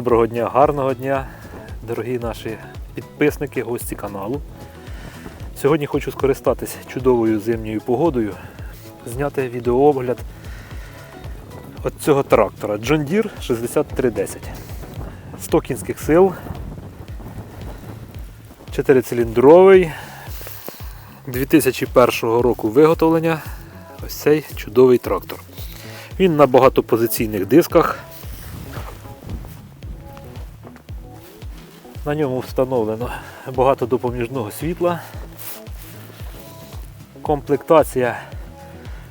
Доброго дня, гарного дня, дорогі наші підписники, гості каналу. Сьогодні хочу скористатись чудовою зимньою погодою, зняти відеоогляд от цього трактора John Deere 6310. 100 кінських сил, 4-циліндровий, 2001 року виготовлення. Ось цей чудовий трактор. Він на багатопозиційних дисках. На ньому встановлено багато допоміжного світла. Комплектація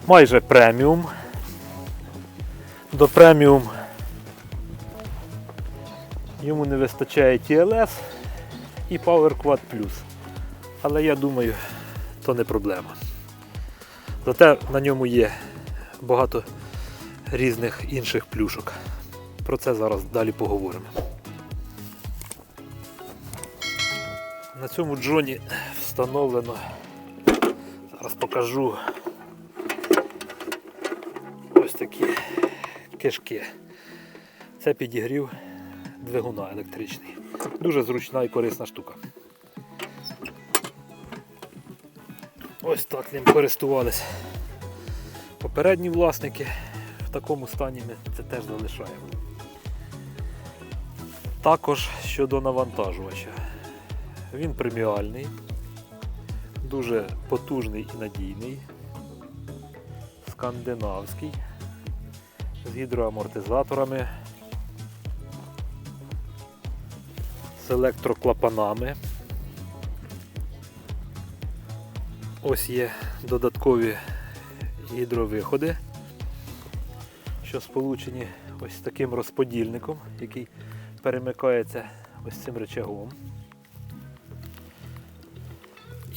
майже преміум. До преміум йому не вистачає TLS і Power Quad Plus. Але я думаю, то не проблема. Зате на ньому є багато різних інших плюшок. Про це зараз далі поговоримо. На цьому джоні встановлено, зараз покажу ось такі кишки. Це підігрів двигуна електричний. Дуже зручна і корисна штука. Ось так ним користувались попередні власники. В такому стані ми це теж залишаємо. Також щодо навантажувача. Він преміальний, дуже потужний і надійний, скандинавський, з гідроамортизаторами, з електроклапанами. Ось є додаткові гідровиходи, що сполучені ось таким розподільником, який перемикається ось цим рычагом.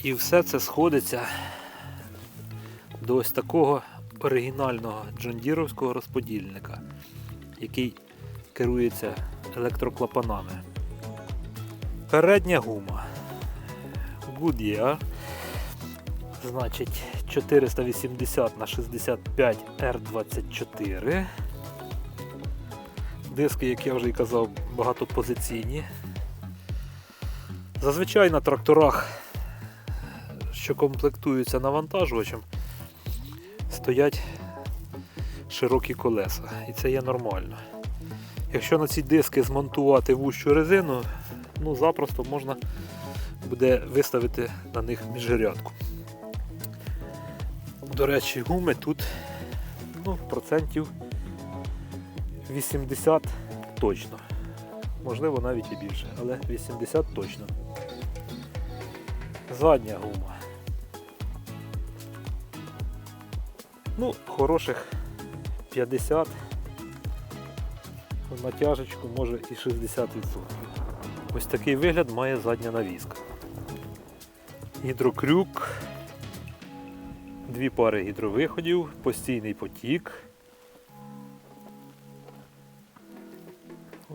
І все це сходиться до ось такого оригінального джондіровського розподільника, який керується електроклапанами. Передня гума Goodyear, значить 480 на 65 R24. Диски, як я вже і казав, багатопозиційні. Зазвичай на тракторах що комплектуються навантажувачем, стоять широкі колеса. І це є нормально. Якщо на ці диски змонтувати вущу резину, ну запросто можна буде виставити на них міжрядку. До речі, гуми тут ну, процентів 80 точно. Можливо навіть і більше, але 80 точно. Задня гума. Ну, хороших 50. Натяжечку може і 60%. Ось такий вигляд має задня навіска. Гідрокрюк, дві пари гідровиходів, постійний потік.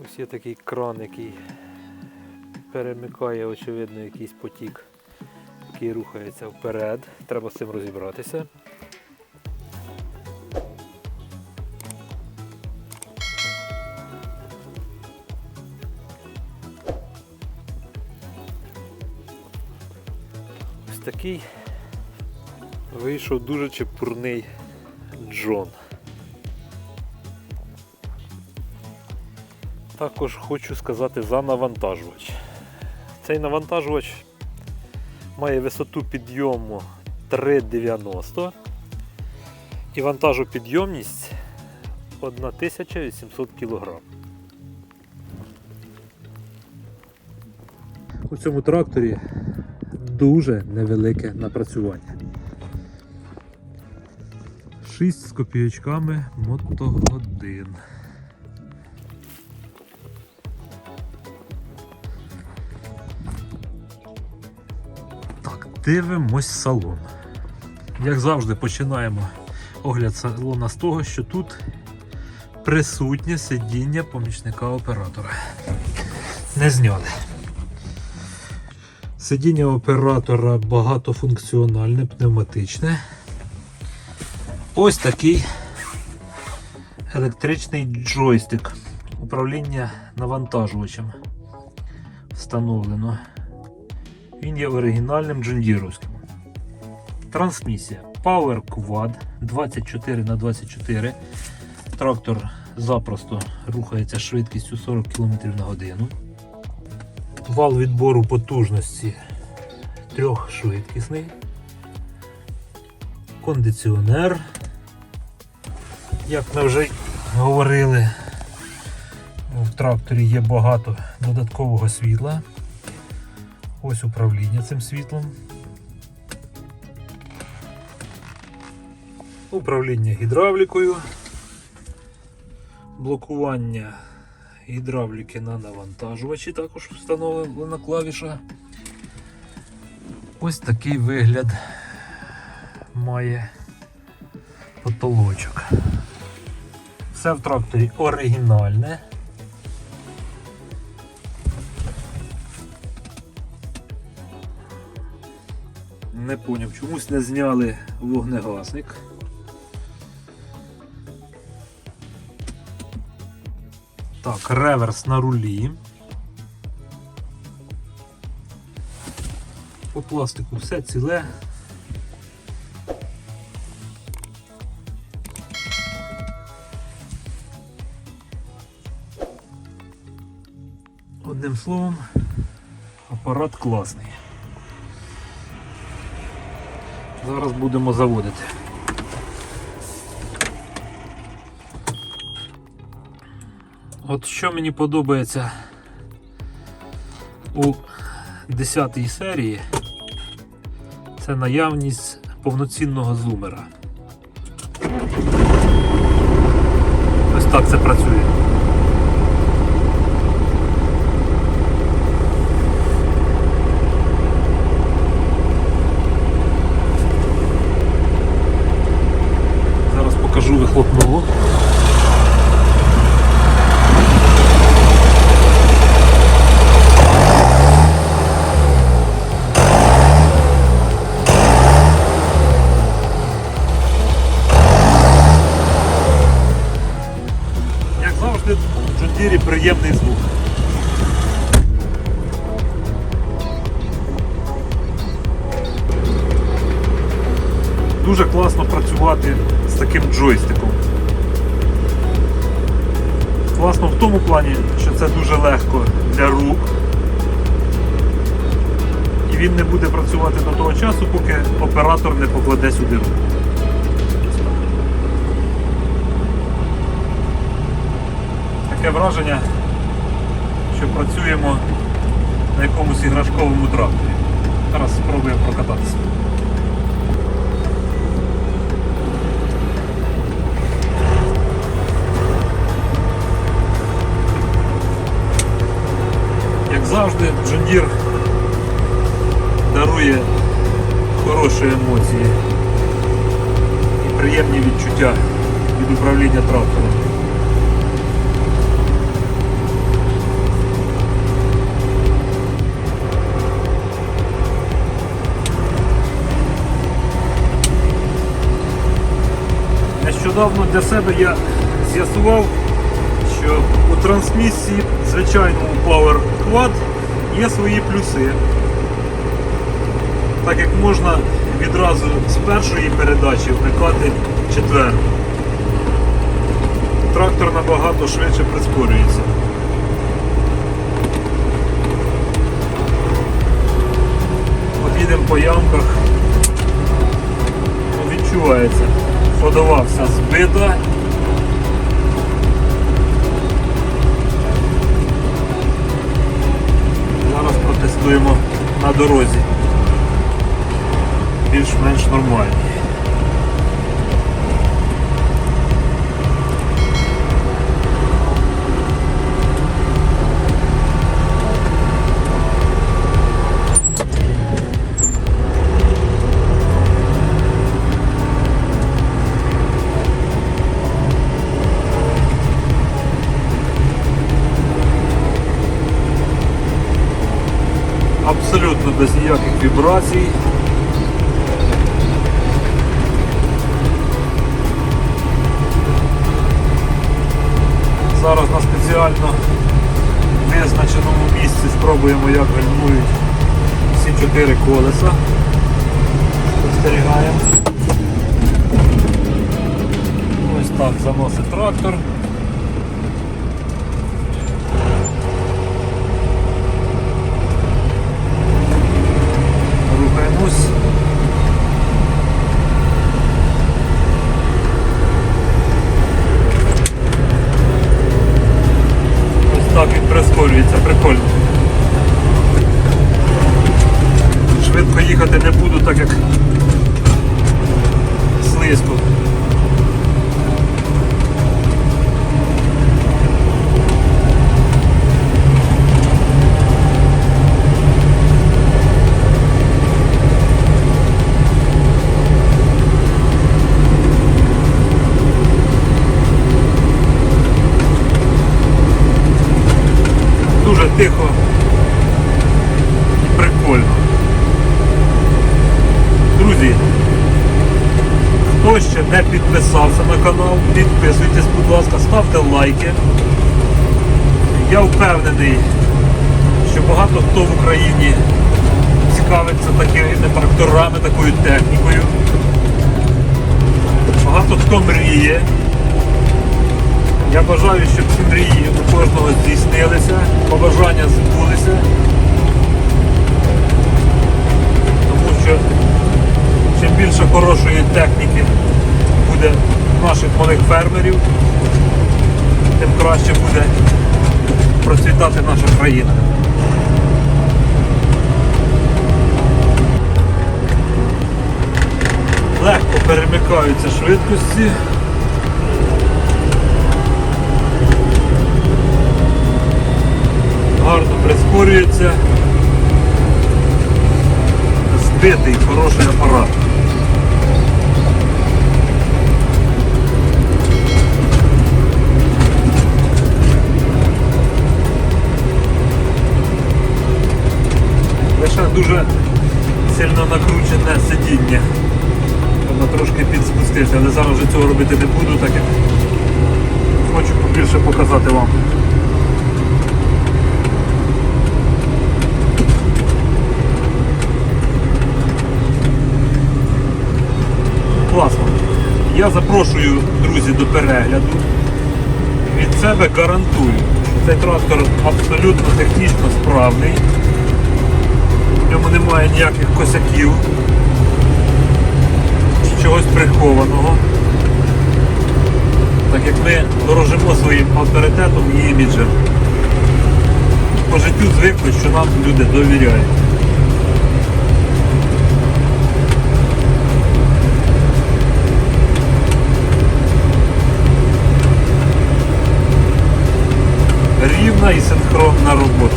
Ось є такий кран, який перемикає, очевидно, якийсь потік, який рухається вперед. Треба з цим розібратися. Такий вийшов дуже чепурний Джон. Також хочу сказати за навантажувач. Цей навантажувач має висоту підйому 3,90 і вантажопідйомність 1800 кг. У цьому тракторі дуже невелике напрацювання. 6 з копійочками мотогодин. Так, дивимось салон. Як завжди, починаємо огляд салона з того, що тут присутнє сидіння помічника оператора. Не зняли. Сидіння оператора багатофункціональне, пневматичне. Ось такий електричний джойстик управління навантажувачем встановлено. Він є оригінальним джундіровським. Трансмісія Power Quad 24 на 24 Трактор запросто рухається швидкістю 40 км на годину. Вал відбору потужності трьохшвидкісний. Кондиціонер. Як ми вже говорили, в тракторі є багато додаткового світла. Ось управління цим світлом. Управління гідравлікою. Блокування гідравліки на навантажувачі також встановлена клавіша. Ось такий вигляд має потолочок. Все в тракторі оригінальне. Не поняв, чомусь не зняли вогнегасник. Так, реверс на рулі. По пластику все ціле. Одним словом, апарат класний. Зараз будемо заводити. От що мені подобається у 10 серії, це наявність повноцінного зумера. Ось так це працює. Зараз покажу вихлопну. Приємний звук. Дуже класно працювати з таким джойстиком. Класно в тому плані, що це дуже легко для рук. І він не буде працювати до того часу, поки оператор не покладе сюди руку. Таке враження, що працюємо на якомусь іграшковому тракторі. Зараз спробуємо прокататися. Як завжди, Джундір дарує хороші емоції і приємні відчуття від управління трактором. Нещодавно для себе я з'ясував, що у трансмісії звичайному Power Quad є свої плюси. Так як можна відразу з першої передачі вмикати четверту. Трактор набагато швидше прискорюється. От по ямках. Ну, Відчувається. Ходова з бидла. Зараз протестуємо на дорозі. Більш-менш нормальні. Без ніяких вібрацій. Зараз на спеціально визначеному місці спробуємо, як гальмують всі чотири колеса. Спостерігаємо. Ось так заносить трактор. Канал, підписуйтесь, будь ласка, ставте лайки. Я впевнений, що багато хто в Україні цікавиться такими тракторами, такою технікою. Багато хто мріє. Я бажаю, щоб ці мрії у кожного здійснилися, побажання збулися. Тому що чим більше хорошої техніки буде наших малих фермерів, тим краще буде процвітати наша країна. Легко перемикаються швидкості. гарно прискорюється. Збитий, хороший апарат. Я запрошую, друзі, до перегляду. Від себе гарантую, цей трактор абсолютно технічно справний. В ньому немає ніяких косяків, чи чогось прихованого. Так як ми дорожимо своїм авторитетом і іміджем. По життю звикли, що нам люди довіряють. рівна і синхронна робота.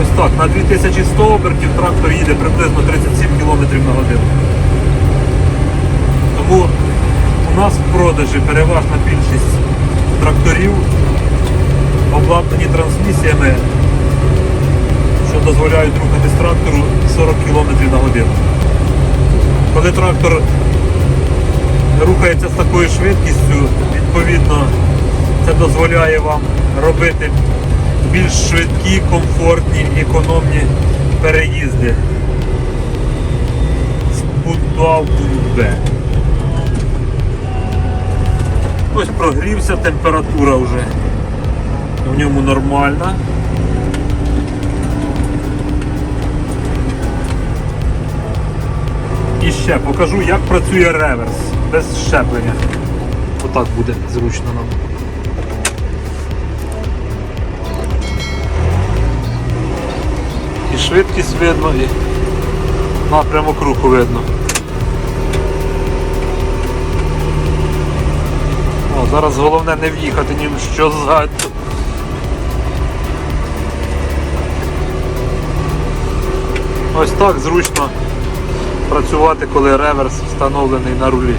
Ось так, на 2100 обертів трактор їде приблизно 37 км на годину. Тому у нас в продажі переважна більшість тракторів обладнані трансмісіями, що дозволяють рухатись трактору 40 км на годину. Коли трактор рухається з такою швидкістю, відповідно це дозволяє вам робити більш швидкі, комфортні, економні переїзди з пункту А в пункт Б. Ось прогрівся, температура вже в ньому нормальна. І ще покажу, як працює реверс без щеплення. Отак буде зручно нам. І швидкість видно, і напрямок руху видно. О, зараз головне не в'їхати ні в що ззаду. Ось так зручно працювати, коли реверс встановлений на рулі.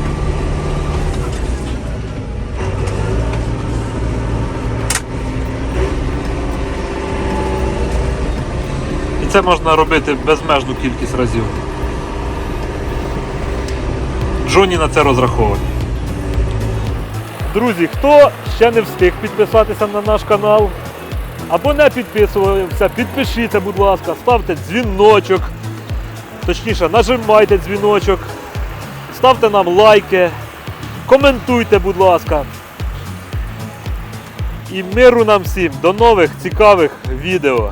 Це можна робити безмежну кількість разів. Джоні на це розрахований. Друзі, хто ще не встиг підписатися на наш канал або не підписувався, підпишіться, будь ласка, ставте дзвіночок. Точніше, нажимайте дзвіночок, ставте нам лайки, коментуйте, будь ласка. І миру нам всім. До нових цікавих відео.